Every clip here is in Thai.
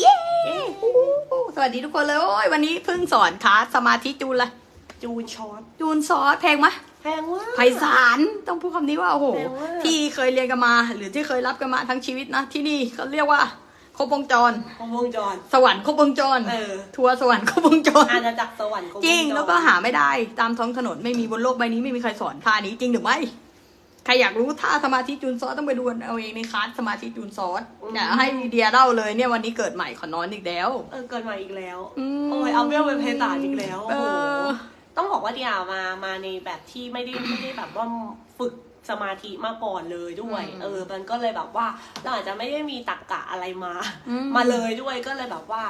เย้สวัสดีทุกคนเลย โอ้ยวันนี้เพิ่งสอนคลาสสมาธิจูนละจูนช็อตจูนซอสแพงไหมแพงว่ากไพศาลต้องพูดคำนี้ว่าโอ้โหแพงมากที่เคยเรียนกันมา หรือที่เคยรับกันมาทั้งชีวิตนะ ที่นี่เขาเรียกว่าครบวงจรของวงจร สวรรค์ครบวงจร เออ ทัวร์สวรรค์ครบวงจรอาณาจักรสวรรค์ของจริงวจแล้วก็หาไม่ได้ ตามท้องถนนไม่มีบนโลกใบนี้ไม่มีใครสอนท่านี้จริงหรือไม่ ใครอยากรู้ท่าสมาธิจูนซอสต้องไปดูเอาเองในคลาสสมาธิจูนซอสเนี่ยให้เดียเล่าเลยเนี่ยวันนี้เกิดใหม่ขอนอนอีกแล้ว เออเกิดมาอีกแล้วอืมโอ้ยเอาเวลเป็นเพตาอีกแล้วเอโอ้โหอต้องบอกว่าเดียมามาในแบบที่ไม่ได้ไม่ได้แบบว่าฝึกสมาธิมาก่อนเลยด้วยอืมเออ มันก็เลยแบบว่าเราอาจจะไม่ได้มีตรรกะอะไรมาอืมมาเลยด้วยก็เลยแบบว่า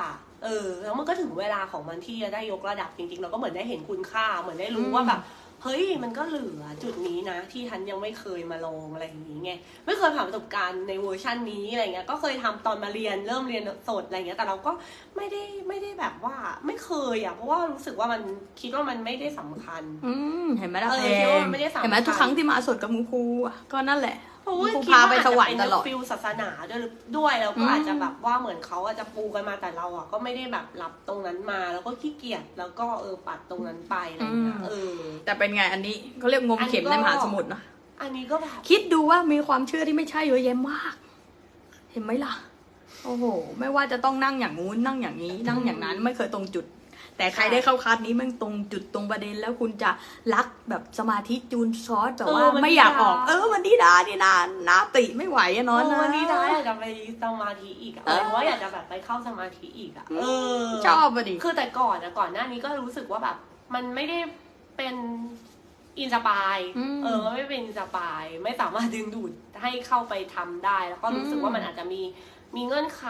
เออ แล้วมันก็ถึงเวลาของมันที่จะได้ยกระดับจริงๆ เราก็เหมือนได้เห็นคุณค่า เหมือนได้รู้ว่าแบบ เฮ้ยมันก็เหลือจุดนี้นะ ที่ทันยังไม่เคยมาลองอะไรอย่างนี้ไงไม่เคยผ่านประสบการณ์ในเวอร์ชันนี้อะไรเงี้ยก็เคยทำตอนมาเรียนเริ่มเรียนสดอะไรเงี้ยแต่เราก็ไม่ได้ไม่ได้แบบว่าไม่เคยอะเพราะว่ารู้สึกว่ามันคิดว่ามันไม่ได้สำคัญ อืมเห็นไหมล่ะเออแพคิดว่ามันไม่ได้สำคัญเห็นไหมทุกครั้งที่มาสดกับคุณครูอะก็นั่นแหละ เพราะคุว่าณครูคิดพาว่าไปอาจสจะวรรเป็ค์นตลอด ฟิลศาสนาด้วยด้วยแล้วอืก็มอาจจะแบบว่าเหมือนเขาอาจจะปูกันมาแต่เราอะก็ไม่ได้แบบรับตรงนั้นมา แล้วก็ขี้เกียจแล้วก็เออปัดตรงนั้นไปอะไรเงี้ยเออ แต่เป็นไงอันนี้เขาเรียกงมเข็มอันนี้ในก็มหาสมุทรนะอันนี้ก็แบบ คิดดูว่ามีความเชื่อที่ไม่ใช่เยอะแยะมาก เห็นไหมล่ะ โอ้โห ไม่ว่าจะต้องนั่งอย่างงู้นนั่งอย่างนี้ นั่งอย่างนั้นไม่เคยตรงจุด แต่ใครได้เข้าคลาสนี้มันตรงจุดตรงประเด็นแล้วคุณจะรักแบบสมาธิจูนซอสแบบว่าไม่อยากออกเออมันดีดาดีนานาติไม่ไหวอะเนอนเออนะวันนี้ได้อยากจะไปสมาธิอีกอะเออ หมายถึงว่าอยากจะแบบไปเข้าสมาธิอีกอะเออชอบอะดิ คือแต่ก่อนอะก่อนหน้านี้ก็รู้สึกว่าแบบ มันไม่ได้เป็นอินสปายอืมเออมันไม่เป็นอินสปายไม่สามารถดึงดูดให้เข้าไปทำได้ แล้วก็รู้สึกว่ามันอาจจะมี มีเงื่อนไข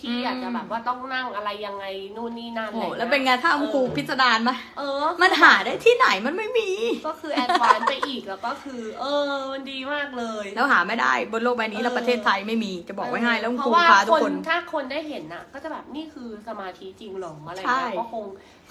ที่อืมอาจจะแบบว่าต้องนั่งอะไรยังไงนู่นนี่นั่นโอ้อะไรโหงี้ยแล้วเป็นไงถ้าคุณครูพิสดารไหมเออ มันหาได้ที่ไหนมันไม่มี ก็คือแอดวานซ์ไปอีกแล้วก็คือ เออมันดีมากเลย แล้วหาไม่ได้บนโลกใบนี้แล้วเออประเทศไทยไม่มีจะบอกไว้ให้แล้วคุณเพครูราะว่าพาทุกคนคนถ้าคนได้เห็นน่ะ ก็จะแบบนี่คือสมาธิจริงเหรออะไรใช่เงี้ยก็คง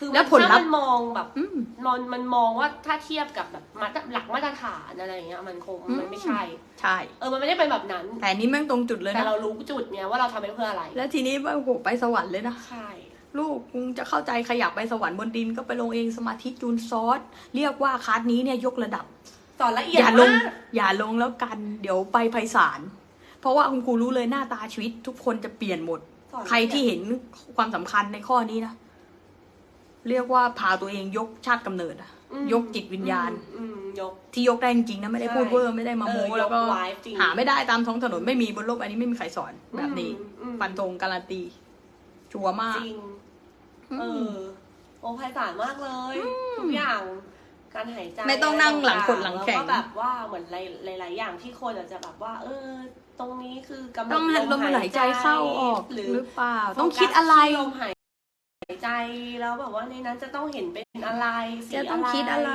คือแล้วผลลัพธ์ถ้ามันมองแบบอืม มันมันมองว่าถ้าเทียบกับแบบมาตรหลักมาตรฐานอะไรเงี้ยมันคงอืม มันไม่ใช่ ใช่ เออมันไม่ได้เป็นแบบนั้น แต่อันนี้แม่งตรงจุดเลยแต่นะ เรารู้จุดเนี่ยว่าเราทำไปเพื่ออะไรแล้วทีนี้ว่าโอ้โหไปสวรรค์เลยนะ ใช่ ลูกมึงจะเข้าใจขยับไปสวรรค์บนดินก็ไปลงเองสมาธิจูนซอส เรียกว่าคลาสนี้เนี่ยยกระดับ สอนละเอียดอย่าลง มากอย่าลงแล้วกัน เดี๋ยวไปไพศาล เพราะว่าคุณครูรู้เลยหน้าตาชีวิต ทุกคนจะเปลี่ยนหมด สอนละเอียดใครที่เห็นความสำคัญในข้อนี้นะ เรียกว่าพาตัวเองยกชาติกำเนิดอะอืมยกจิตวิญญาณ อืมยก ที่ยกได้จริงๆนะไม่ได้พูดใช่เวอร์ไม่ได้มาโม้เออยกแล้วก็ไว้จริง หาไม่ได้ตามท้องถนนไม่มีบนโลกอันนี้ไม่มีใครสอนแบบนี้ อืมอืมฟันธงการันตี ชัวร์มาก จริงอืมเออโอ้ไพศาลมากเลย ทุกอย่างการหายใจไม่ต้องนั่งหลังขดหลังแข็ง ล้วก็แบบว่าเหมือนหลาย ๆ อย่างที่คนอาจจะแบบว่า เออ ตรงนี้คือกำหนดต้องลมหายใจเข้าออกหรือหรือเปล่าโฟกัสต้องคิดอะไรที่ลมหาย ใจแล้วแบบว่าในนั้นจะต้องเห็นเป็นอะไรสีจะต้องคิดอะไร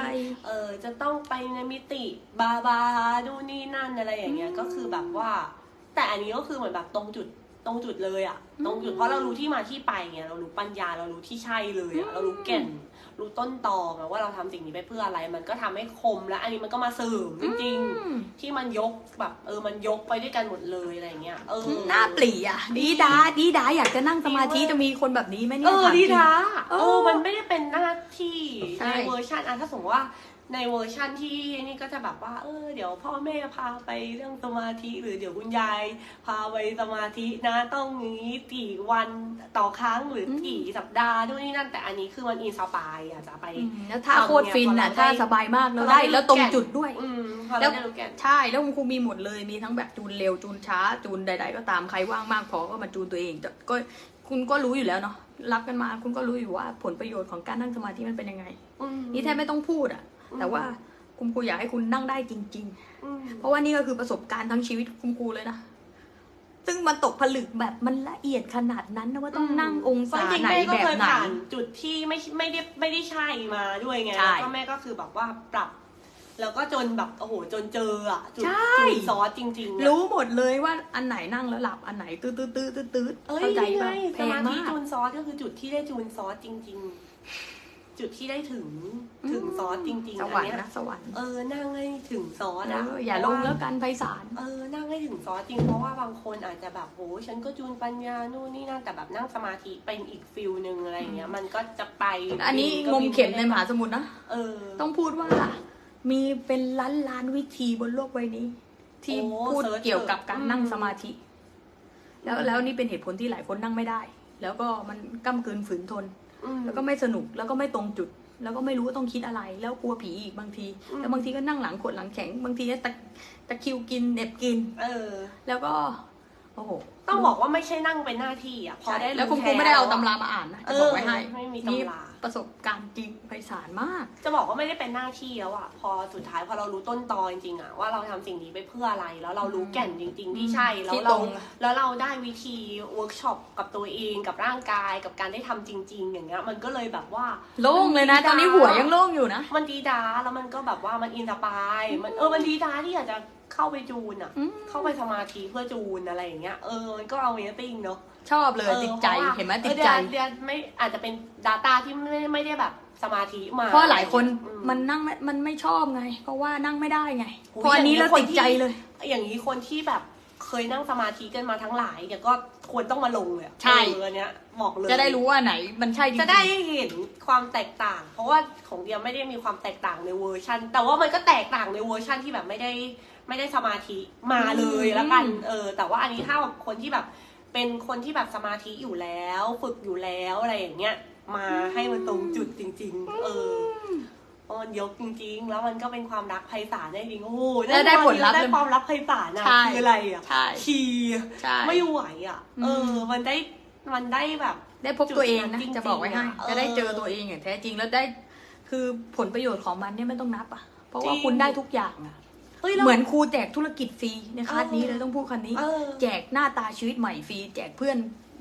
เออจะต้องไปในมิติบาบาดูนนี่นั่นอะไรอย่างเงี้ยก็คือแบบว่า แต่อันนี้ก็คือเหมือนแบบตรงจุดตรงจุดเลยอะตรงจุดเพราะเรารู้ที่มาที่ไปไงเรารู้ปัญญาเรารู้ที่ใช่เลยอะเรารู้แก่น รู้ต้นตอไงว่าเราทำสิ่งนี้ไปเพื่ออะไร มันก็ทำให้คมและอันนี้มันก็มาเสริมจริงอืมๆที่มันยกแบบเออมันยกไปด้วยกันหมดเลยอะไรเงี้ยเออหน้าปลีอะดีดาดีดาอยากจะนั่งสมาธิจะมีคนแบบนี้ไหมเนี่เอยอถามจดีริงท้าเอเอออมันไม่ได้เป็นหน้าที่ใช่ในเวอร์ชันอะถ้าสมมติว่า ในเวอร์ชันที่นี่ก็จะแบบว่า เออเดี๋ยวพ่อแม่พาไปเรื่องสมาธิ หรือเดี๋ยวคุณยายพาไปสมาธินะต้องนี้กี่วันต่อครั้งหรือกี่สัปดาห์ด้วยนี่นั่นแต่อันนี้คือมันอินสปายอะจะไปอืมแล้วถ้าโคตรฟินอะพอเราได้ถ้าสบายมากแล้วพอเราได้ได้แล้วตรงแก่นจุดด้วยอืมพอแล้เราวได้รู้แก่นใช่แล้วคุณครูมีหมดเลยมีทั้งแบบจูนเร็วจูนช้าจูนใด ๆ ก็ตามใครว่างมากพอก็มาจูนตัวเองแต่ก็คุณก็รู้อยู่แล้วเนาะรับกันมาคุณก็รู้อยู่ว่าผลประโยชน์ของการนั่งสมาธิมันเป็นยังไงอืมนี่แทบไม่ต้องพูดอะอืม แต่ว่าคุณครูอยากให้คุณนั่งได้จริงอืมๆเพราะว่านี่ก็คือประสบการณ์ทั้งชีวิตคุณครูเลยนะซึ่งมันตกผลึกแบบมันละเอียดขนาดนั้นนะว่าต้องนั่งองศาจริงๆไหนแม่ก็แบบเคยไหนผ่านจุดที่ไม่ไม่ได้ไม่ได้ใช่มาด้วยไงใช่แล้วก็แม่ก็คือแบบว่าปรับ แล้วก็จนแบบโอ้โหจนเจออะจุดใช่จุดซอสจริงๆอะรู้หมดเลยว่าอันไหนนั่งแล้วหลับอันไหนตื้อตื้อตื้อตื้อตื้อเอ้ยเข้าใจนี่ไงป่ะแพสงมาธิมากจูนซอสก็คือจุดที่ได้จูนซอสจริง จุดที่ได้ถึงอืมถึงซอสจริงๆสอันวรรค์เนี้ยนะสวรรค์เออนั่งให้ถึงซอสเออะออย่าลงแล้วกันไพศาลเออนั่งให้ถึงซอสจริงเพราะว่าบางคนอาจจะแบบโหฉันก็จูนปัญญานู่นนี่นั่นแต่แบบนั่งสมาธิเป็นอีกฟิลหนึ่งอะไรอย่างเงี้ย มันก็จะไป อันนี้ก็งมบิเข็มในไได้มหาสมุทรนะเออ ต้องพูดว่า มีเป็นล้านล้านวิธีบนโลกใบนี้ ที่โอ้พูดเสิร์ชเกี่ยวกับการอืมนั่งสมาธิ แล้วอืมแล้วนี่เป็นเหตุผลที่หลายคนนั่งไม่ได้ แล้วก็มันก้ากลืนฝืนทนอืม แล้วก็ไม่สนุกแล้วก็ไม่ตรงจุด แล้วก็ไม่รู้ว่าต้องคิดอะไร แล้วกลัวผีอีกบางทีอืมแล้วบางทีก็นั่งหลังขดหลังแข็ง บางทีก็ตะตะคริวกินเหน็บกิน เออ แล้วก็โอ้โหต้องบอกว่าไม่ใช่นั่งเป็นหน้าที่อะพอใช่ได้แล้วคุณครูท้ไม่ได้เอาะตำรามาอ่านนะเอจะอบอกไว้ให้ไม่มีนี่ตำรา ประสบการณ์จริงไพศาลมาก จะบอกว่าไม่ได้เป็นหน้าที่แล้วอะพอสุดท้ายพอเรารู้ต้นตอจริงๆอะว่าเราทำสิ่งนี้ไปเพื่ออะไร แล้วเรารู้แก่นจริง ๆ ที่ใช่แล้วที่เราตรงแล้วเราได้วิธีเวิร์กช็อปกับตัวเองกับร่างกายกับการได้ทำจริง ๆ อย่างเงี้ยมันก็เลยแบบว่าโล่งเลยนะ ตอนนี้หัวยังโล่งอยู่นะ มันดีดาแล้วมันก็แบบว่ามันอินสปายมันเออมันดีดาที่อยากจะเข้าไปจูนอะอืมเข้าไปสมาธิเพื่อจูนอะไรอย่างเงี้ยเออมันก็เอาเมติ้งเนาะ ชอบเลยออติดใจพราะว่าเห็นไหมออติดใจเรียนไม่อาจจะเป็น Data ที่ไม่ไม่ได้แบบสมาธิมาเพราะหลายคนอืมันนั่งไม่มันไม่ชอบไง เพราะว่านั่งไม่ได้ไงโอ้ยเพราะอันนี้อย่างนี้แล้วคนติดที่ใจเลย อย่างนี้คนที่แบบเคยนั่งสมาธิกันมาทั้งหลายเดี๋ยวก็ควรต้องมาลงเลยอะใช่เอออันเนี้ยบอกเลย จะได้รู้ว่าไหนมันใช่จริงๆจะได้เห็นความแตกต่าง เพราะว่าของเดียไม่ได้มีความแตกต่างในเวอร์ชันแต่ว่ามันก็แตกต่างในเวอร์ชันที่แบบไม่ได้ไม่ได้สมาธิมาเลยแล้วกัน เออ แต่ว่าอันนี้ถ้าแบบคนที่แบบ เป็นคนที่แบบสมาธิอยู่แล้ว ฝึกอยู่แล้วอะไรอย่างเงี้ยมาให้มันตรงจุดจริง ๆ เออเพราะมันยกจริง ๆ แล้วมันก็เป็นความรักไพศาลได้จริงโอ้โหแล้วได้ผลลัพธ์ได้ความรักไพศาลอะใช่คืออะไรอะใช่คีย์ใช่ไม่ไหวอะอืมเออ มันได้มันได้แบบ ได้พบตัวเองนะจุดนั้นจริงๆจะบอกไว้ให้อะเออจะได้เจอตัวเองอย่างแท้จริงแล้วได้ คือผลประโยชน์ของมันเนี่ยไม่ต้องนับอะเพราะว่าจริงคุณได้ทุกอย่างอะ เฮ้ยราเหมือนครูแจกธุรกิจฟรีในคลาสนี้เออเลยต้องพูดคันนี้ เออ แจกหน้าตาชีวิตใหม่ฟรีแจกเพื่อน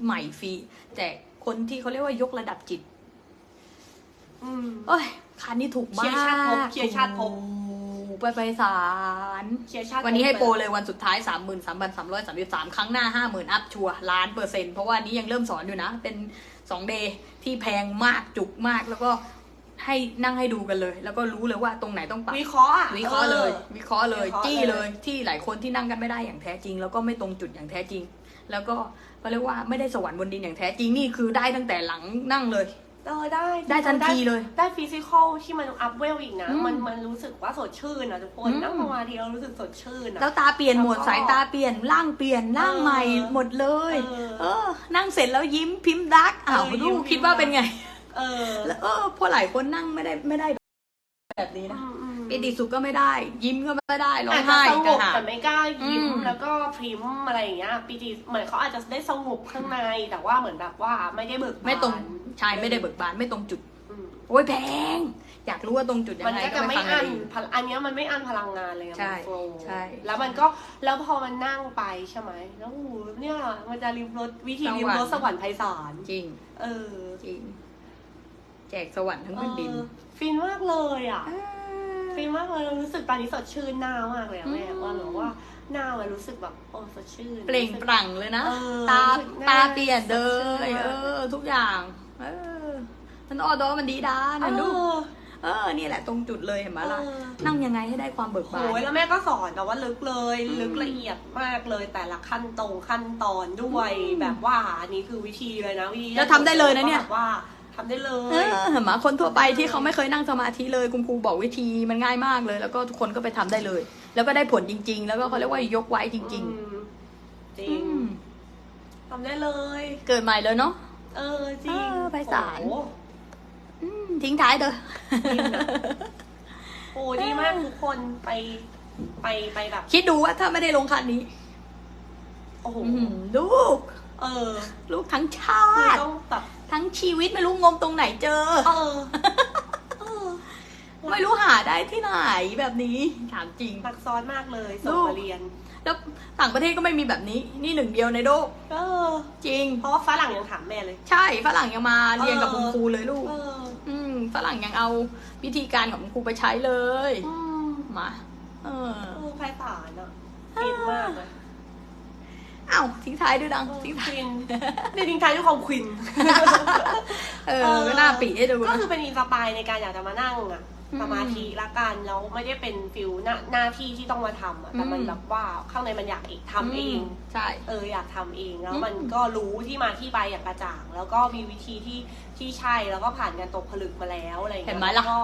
ใหม่ฟรีแจกคนที่เขาเรียกว่ายกระดับจิต อืม เอ้ยคันนี้ถูกมากเชียร์ชาติภพเชียร์ชาติภพ ถูกไปไปสารเชียร์ชาติวันนี้ให้โปรเลยวันสุดท้าย3 3 3 3 3 3 ครั้งหน้า 50,000 อัพชัวร์ล้านเปอร์เซ็นต์เพราะว่านี้ยังเริ่มสอนอยู่นะ เป็น2เดย์ที่แพงมากจุกมากแล้วก็ ให้นั่งให้ดูกันเลย แล้วก็รู้เลยว่าตรงไหนต้องปรับวิเคราะห์อะวิเคราะห์เลย ออ วิเคราะห์เลยวิเคราะห์จี้เลย เลยที่หลายคนที่นั่งกันไม่ได้อย่างแท้จริง แล้วก็ไม่ตรงจุดอย่างแท้จริง แล้วก็เขาเรียกว่าไม่ได้สวรรค์บนดินอย่างแท้จริงนี่คือได้ตั้งแต่หลังนั่งเลย เออได้ได้ทันทีเลย ได้ฟิสิกอลที่มันอัพเวลอีกนะ อืมมันมันรู้สึกว่าสดชื่นอะทุกคนอืม นั่งสมาธิเรารู้สึกสดชื่นอะแล้วตาเปลี่ยนหมดแล้วก็สายตาเปลี่ยนร่างเปลี่ยนร่างเออใหม่หมดเลย เออ เออ นั่งเสร็จแล้วยิ้มพิมพ์ดักอ้าวเออดูยิ้มคิดว่าเป็นไง เออ แล้วเออพอหลายคนนั่งไม่ได้ไม่ได้แบบนี้นะอืมอืมปิติสุขก็ไม่ได้ ยิ้มก็ไม่ได้ร้องอาจจะไห้สงกระบหาแต่ไม่กล้ายิ้มอืม แล้วก็พริมอะไรอย่างเงี้ยปีติเหมือนเขาอาจจะได้สงบข้างในแต่ว่าเหมือนแบบว่าไม่ได้เบิกบานไม่ตรงใช่ไม่ได้เบิกบานไม่ตรงจุด อืมโอ้ยแพง อยากรู้ว่าตรงจุดยัมันงไงก็ก็จะไปไม่ฟังอักันนเอง พลังอันเนี้ยมันไม่อันพลังงานเลยอะใช่มันโฟล์ใช่ แล้วมันก็แล้วพอมันนั่งไปใช่ไหมแล้วโอ้โหเนี่ยมันจะริมรถวิธีริมรถสวรรค์ไพศาลจริงเออ จริง แจกสวรรค์ทั้งแผ่นดิน เออฟินมากเลยอะ ฟินมากเลยรู้สึกตอนนี้สดชื่นหน้ามากเลยอะแม่อืม ว่าหนูว่าหน้ามันรู้สึกแบบโอ้สดชื่น เปล่งปลั่งเลยนะ เออตารู้สึกหน้าตาเปลี่ยนเลยสดชื่นมาก เออ ทุกอย่าง เออมันออดอมันดีด้าเอนะลูกอเออ นี่แหละตรงจุดเลยเห็นไหมล่ะ เออ นั่งยังไงให้ได้ความเบิกบาน โอ้ยแล้วแม่ก็สอนแต่ว่าลึกเลย อืมลึกละเอียดมากเลย แต่ละขั้นตรงขั้นตอนด้วยอืมแบบว่าอันนี้คือวิธีเลยนะวิธีแล้วทำได้เลยนะเนี่ย แบบว่า ทำได้เลเอยอเห็นไหมคนทั่วไปที่เขาไม่เคยนั่งสมาธิเลยคุณครูบอกวิธีมันง่ายมากเลย แล้วก็ทุกคนก็ไปทำได้เลย แล้วก็ได้ผลจริง ๆ แล้วก็เขาเรียกว่ายกไว้จริงอืมจริๆงอืมทำได้เลย เกิดใหม่เลยเนาะเออจริงเออไพศาลโอ้โหอืมทิ้งท้ายเด้อจริงนะโอ้ดีมากทุกคนไปไปไปแบบ คิดดูว่าถ้าไม่ได้ลงคันนี้ โอ้โหอื้อหือลูก เออ ลูกทั้งชาคือติต้องแบบ ทั้งชีวิตไม่รู้งมตรงไหนเจอ เออ เออไม่รู้หาได้ที่ไหนแบบนี้ถามจริง ซักซ้อนมากเลยส่งลูกมาเรียน แล้วต่างประเทศก็ไม่มีแบบนี้ นี่หนึ่งเดียวในโลกเออ จริง เพราะว่าฝรั่งยังถามแม่เลย ใช่ฝรั่งยังมาเรียนกับเออคุณครูเลยลูก เอออืมฝรั่งยังเอาวิธีการของคุณครูไปใช้เลย อืมมา เออ เออไพศาลอะฟินมากเลย อ้าวทิ้งท้ายด้วยดังทิ้งคท้ายวินนี่ทิ้งท้ายด้วยความควิน เออก็น่าปีให้ดูก็นะคือเป็นอินสปายในการอยากจะมานั่งอะอืมสมาธิละกันแล้วไม่ได้เป็นฟิลหน้าหน้าที่ที่ต้องมาทำอะแต่มันอืมแบบว่าข้างในมันอยากเองทำเอง ใช่ เอออยากทำเองแล้วอืมมันก็รู้ที่มาที่ไปอย่างกระจ่าง แล้วก็มีวิธีที่ที่ใช่แล้วก็ผ่านการตกผลึกมาแล้วอะไรอย่างเห็เงี้นไหมยล่ะก็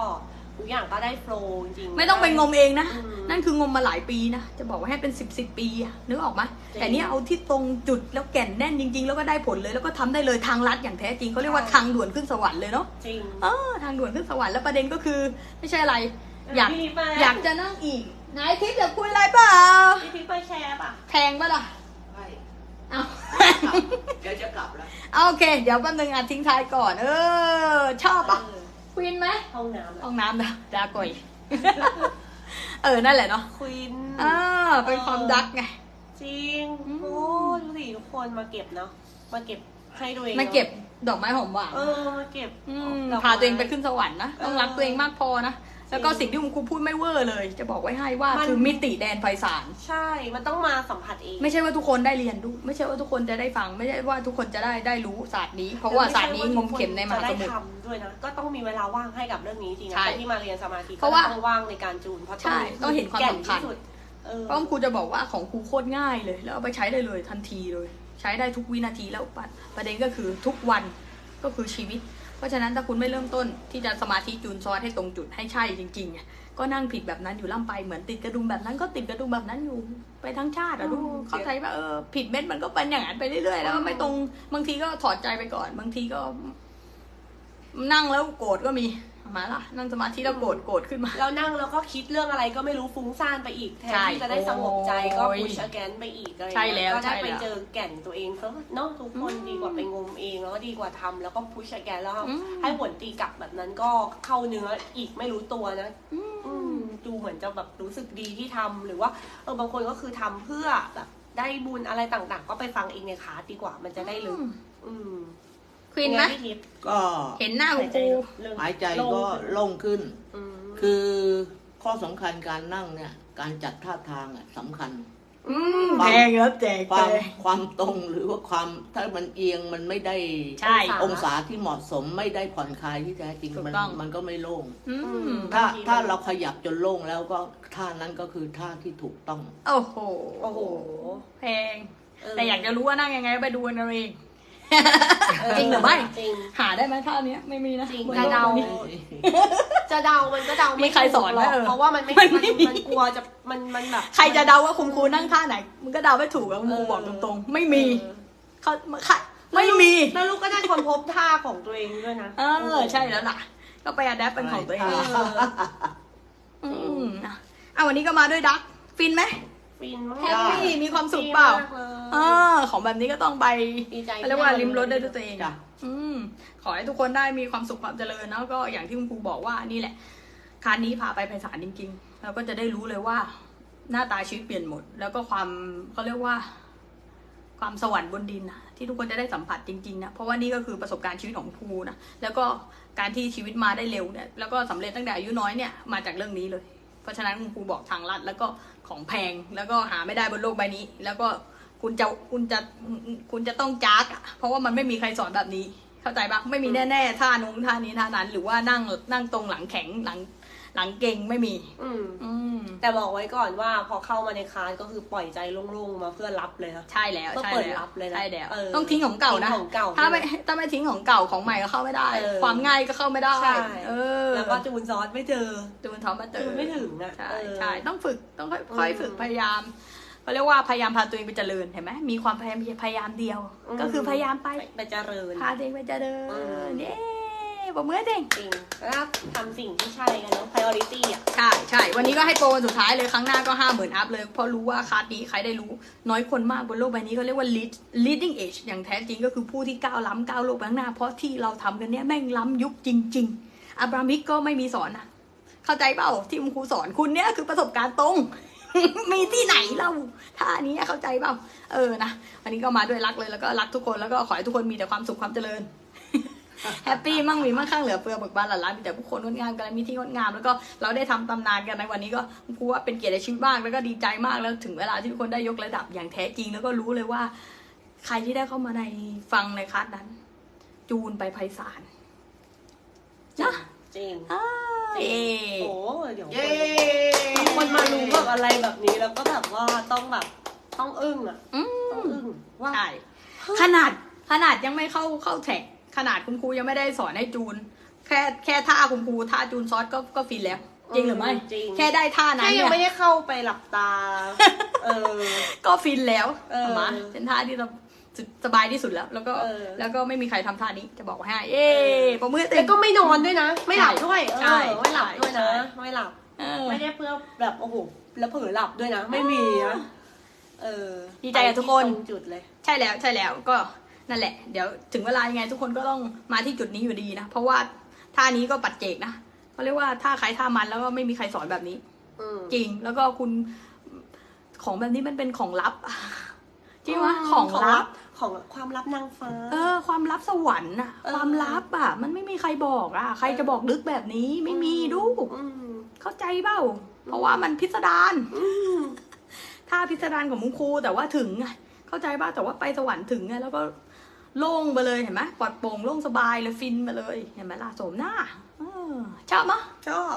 ทุกอย่างก็ได้โฟล์จริงๆไม่ต้องไปงมเองนะ อืม นั่นคืองมมาหลายปีนะ จะบอกว่าให้เป็นสิบสิบปีอะนึกออกไหมจริง แต่เนี่ยเอาที่ตรงจุดแล้วแก่นแน่นจริง ๆ แล้วก็ได้ผลเลยแล้วก็ทำได้เลยทางลัดอย่างแท้จริงเขาเรียกว่าใช่ทางด่วนขึ้นสวรรค์เลยเนาะจริงเออทางด่วนขึ้นสวรรค์แล้วประเด็นก็คือ ไม่ใช่อะไร อยากพี่ทิพย์มาอยากจะนั่งอีกไหนทิพย์อยากคุยอะไรเปล่าพี่ทิพย์มาแชร์ป่ะแพงปะล่ะไม่เอาเดี๋ยวจะกลับแล้วเอาโอเค เดี๋ยวแป๊บนึงอะทิ้งท้ายก่อน เออ ชอบปะเออควีนไหมห้องน้ำห้อะองน้ำนะดาก่อยเออ นั่นแหละเนาะควินอ่าเป็นความดักไง จริงอืม โอ้ดูสิทุกคนมาเก็บเนาะมาเก็บให้ตัวเองมาเก็บดอกไม้หอมหวานเออมาเก็บอืมดกพาตัวเองม้ไปขึ้นสวรรค์นะ ต้องเออรักตัวเองมากพอนะ แล้วก็สิ่งที่คุณครูพูดไม่เวอร์เลย จะบอกไว้ให้ว่ามัน คือมิติแดนไพศาล ใช่ มันต้องมาสัมผัสเอง ไม่ใช่ว่าทุกคนได้เรียนรู้ไม่ใช่ว่าทุกคนจะได้ฟัง ไม่ใช่ว่าทุกคนจะได้ได้รู้ศาสตร์นี้ เพราะว่าศาสตร์นี้งมเข็มในมหาสมุทร จะได้ทำด้วยนะ ก็ต้องมีเวลาว่างให้กับเรื่องนี้จริงนะใช่คนที่มาเรียนสมาธิเพราะว่าก็ต้องว่างในการจูน เพราะใช่ต้องเห็นความแก่สำคัญที่สุด เออเพราะครูจะบอกว่าของครูโคตรง่ายเลย แล้วเอาไปใช้ได้เลยทันทีเลย ใช้ได้ทุกวินาทีแล้วประประเด็นก็คือทุกวันก็คือชีวิต เพราะฉะนั้นถ้าคุณไม่เริ่มต้นที่จะสมาธิจูนซอสให้ตรงจุดให้ใช่จริงๆอะก็นั่งผิดแบบนั้นอยู่ล่ำไปเหมือนติดกระดุมแบบนั้นก็ติดกระดุมแบบนั้นอยู่ไปทั้งชาติอะดูเข้าใจว่าเออผิดเม็ดมันก็เป็นอย่างนั้นไปเรื่อยๆแล้วก็ไม่ตรงบางทีก็ถอดใจไปก่อน บางทีก็ นั่งแล้วโกรธก็มี มาล่ะนั่งสมาธิแล้วโกรธโกรธขึ้นมา แล้วนั่งแล้วก็คิดเรื่องอะไรก็ไม่รู้ฟุ้งซ่านไปอีกแทนใช่ที่จะได้สงบใจก็โอ้ยพุชแกนไปอีกอะไรใช่แล้วก็ได้ใช่ไปแล้วเจอแก่นตัวเองซะเนาะทุกคนอืมดีกว่าไปงมเองแล้วก็ดีกว่าทำแล้วก็พุชแกนแล้วอืมให้ผลตีกลับแบบนั้นก็เข้าเนื้ออีกไม่รู้ตัวนะอือืมมดูเหมือนจะแบบรู้สึกดีที่ทำหรือว่าเออบางคนก็คือทำเพื่อแบบได้บุญอะไรต่างๆ ก็ไปฟังเองในคลาสดีกว่ามันจะได้ลึกอืม ควีนไหมเป็งพี่ทิพย์ก็เห็นหน้าคุณครูเริ่มหายใจก็โล่งโล่งขึ้น อืมคือข้อสำคัญการนั่งเนี่ย การจัดท่าทางอะสำคัญ อืมแพงครับแจกความแจก ความตรงหรือว่าความถ้ามันเอียงมันไม่ได้ใช่ องศาที่เหมาะสมไม่ได้ผ่อนคลายที่แท้จริงถูกมันต้อง มันก็ไม่โล่ง อืมถ้าบางทีถ้ามันเราขยับจนโล่งแล้วก็ท่านั้นก็คือท่าที่ถูกต้อง โอ้โหโอ้โห แพงแต่อยากจะรู้ว่านั่งยังไงไปดูกันเอาเองเออ จริงหรือไม่จริง หาได้ไหมท่าเนี้ยไม่มีนะจริงบนจะโลกเดาใบนี้ จะเดามันก็เดามีไม่ใครสอนถูกหรอกไหมเออเพราะว่ามันไม่มันมันไม่มี มันกลัวจะมันมันแบบใครจะเดาว่าคุณครูนั่งท่าไหนมึงก็เดาไม่ถูกอะคุณครูเออบอกตรงๆ ไม่มีเออเขาค่ะไม่มีแล้วลูกก็ได้คนพบท่าของตัวเองด้วยนะ เออใช่แล้วล่ะ ก็ไปอัดแอปเป็นของตัวเองใช่เอออืมอะอะวันนี้ก็มาด้วยดัก ฟินไหม ฟินมากแฮปปี้มีความสุขเปล่าดีมกเลยเออ ของแบบนี้ก็ต้องไปดีใจเขาเรียกว่าริมรถได้ด้วยตัวเองจ้ะอืมขอให้ทุกคนได้มีความสุขความเจริญแล้วก็อย่างที่คุณครูบอกว่านี่แหละคานนี้พาไปไพศาลจริงๆเราก็จะได้รู้เลยว่า หน้าตาชีวิตเปลี่ยนหมด แล้วก็ความเขาเรียกว่า ความสวรรค์บนดินนะที่ทุกคนจะได้สัมผัสจริงๆนะเพราะว่านี่ก็คือประสบการณ์ชีวิตของครูนะแล้วก็การที่ชีวิตมาได้เร็วเนี่ยแล้วก็สำเร็จตั้งแต่อายุน้อยเนี่ยมาจากเรื่องนี้เลย เพราะฉะนั้นคุณครูบอกทางลัดแล้วก็ของแพงแล้วก็หาไม่ได้บนโลกใบนี้ แล้วก็คุณจะคุณจะคุณจะต้องจาก เพราะว่ามันไม่มีใครสอนแบบนี้ เข้าใจปะไม่มีแน่ๆท่านุ้งท่านี้ท่านั้น หรือว่านั่งนั่งตรงหลังแข็งหลัง หลังเก่งไม่มี อืม อืม แต่บอกไว้ก่อนว่าพอเข้ามาในคลาสก็คือปล่อยใจโล่งๆมาเพื่อรับเลยนะใช่แล้วก็ใช่เปิดแล้วรับเลยนะใช่แล้วเออต้องทิ้งของเก่านะทิ้งของเก่าถ้าไม่ถ้าไม่ทิ้งของเก่าของใหม่ก็เข้าไม่ได้ เออ ความง่ายก็เข้าไม่ได้ใช่เออแล้วก็จูนซอสไม่เจอจูนท้อมมาเจอจูนไม่ถึงอะใช่เออ ใช่ต้องฝึกต้องค่อยอืมๆฝึกพยายามเขาเรียกว่าพยายามพาตัวเองไปเจริญเห็นไหมมีความพยายามพยายามเดียวก็คือพยายามไปไปเจริญ พาตัวเองไปเจริอืมญเย้ บอกมือเด้งจริงแล้วทำสิ่งที่ใช่กันเนาะ priority อะ ใช่ใช่ วันนี้ก็ให้โปรวันสุดท้ายเลย ครั้งหน้าก็ห้าหมื่นอัพเลย เพราะรู้ว่าคลาสนี้ใครได้รู้ น้อยคนมากบนโลกใบนี้เขาเรียกว่า lead leading age อย่างแท้จริงก็คือผู้ที่ก้าวล้ำก้าวโลกไปข้างหน้า เพราะที่เราทำกันเนี้ยแม่งล้ำยุคจริง ๆอับรามิกก็ไม่มีสอนนะเข้าใจเปล่าที่คุณครูสอนคุณเนี้ยคือประสบการณ์ตรงมีที่ไหนเล่าท่านี้เข้าใจเปล่า เออนะ วันนี้ก็มาด้วยรักเลยแล้วก็รักทุกคนแล้วก็ขอให้ทุกคนมีแต่ความสุขความเจริญ แฮปปี้มั่งมีมั่งข้างเหลือเฟือเบิกบานหลานล้านมีแต่ผู้คนงดงามกันและมีที่งดงามแล้วก็เราได้ทำตำนานกันในวันนี้ก็กูว่าเป็นเกียรติในชีวิตมากแล้วก็ดีใจมากแล้วถึงเวลาที่ทุกคนได้ยกระดับอย่างแท้จริง แล้วก็รู้เลยว่า ใครที่ได้เข้ามาในฟังในคลาสนั้น จูนไปไพศาลนะจริงอ้ายเอโอ้เดี๋ยวเย้คนมารู้แบบอะไรแบบนี้แล้วก็แบบว่าต้องแบบต้องอึ้งอะอืต้องมอึ้งว่าใช่ขนาดขนาดยังไม่เข้าเข้าแท็ก ขนาดคุณครูยังไม่ได้สอนให้จูน แค่แค่ท่าคุณครูท่าจูนซอสก็ก็ฟินแล้ว จริงหรือไม่จริง แค่ได้ท่านั้แค่นยังไม่เนี่ยได้เข้าไปหลับตา เออ ก็ฟินแล้วเออถูกไหมเป็นท่าที่เราสบายที่สุดแล้ว แล้วก็เออ แล้วก็ไม่มีใครทำท่านี้จะบอกให้เอ๊ประมือเต็แต่มก็ไม่นอนด้วยนะ ไม่หลับด้วยใช่เออไม่หลับด้วยใช่ นะ ไม่หลับ เออ ไม่ได้เพื่อแบบโอ้โหแล้วเผลอหลับด้วยนะ ไม่มีนะเออดีใจกับทุกคน ไปที่ตรงจุดเลย ใช่แล้วใช่แล้วก็ นั่นแหละ เดี๋ยวถึงเวลายังไงทุกคนก็ต้องมาที่จุดนี้อยู่ดีนะ เพราะว่าท่านี้ก็ปัจเจกนะเขาเรียกว่าท่าใครท่ามันแล้วก็ไม่มีใครสอนแบบนี้อืมจริง แล้วก็คุณของแบบนี้มันเป็นของลับจริงวะของลับของความลับนางฟ้า เออ ความลับสวรรค์อะเออความลับอะมันไม่มีใครบอกอะใครจะบอกลึกแบบนี้ไม่มีดูอืมเข้าใจเปล่า เพราะว่ามันพิสดารอืมถ้าพิสดารของมุงครูแต่ว่าถึงไงเข้าใจป่ะแต่ว่าไปสวรรค์ถึงไงแล้วก็ โล่งไปเลยเห็นไหมปลอดโปร่งโล่งสบายเลยฟินไปเลยเห็นไหมล่ะสมหน้าเออชอบมะชอบ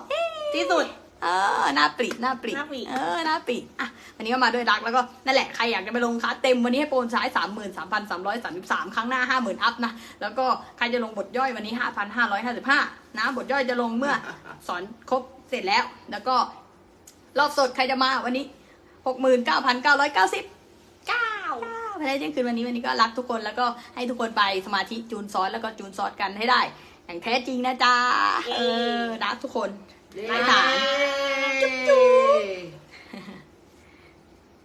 ที่สุดเออหน้าปริหน้าปริหน้าปริเออหน้าปริอะวันนี้ก็มาด้วยรักแล้วก็นั่นแหละใครอยากจะไปลงคลาสเต็มวันนี้ให้โปรนซ้ายสามหมื่นสามพันสามร้อยสามสิบสามครั้งหน้าห้าหมื่นอัพนะแล้วก็ใครจะลงบทย่อยวันนี้ห้าพันห้าร้อยห้าสิบห้านะบทย่อยจะลงเมื่อสอนครบเสร็จแล้ว แล้วก็รอบสดใครจะมาวันนี้หกหมื่นเก้าพันเก้าร้อยเก้าสิบเก้า ภายในเที่ยงคืนวันนี้วันนี้ก็รักทุกคนแล้วก็ให้ทุกคนไปสมาธิจูนซอสแล้วก็จูนซอสกันให้ได้ อย่างแท้จริงนะจ๊ะเออรักทุกคนเย้ไปค่ะจุ๊บจุ๊บ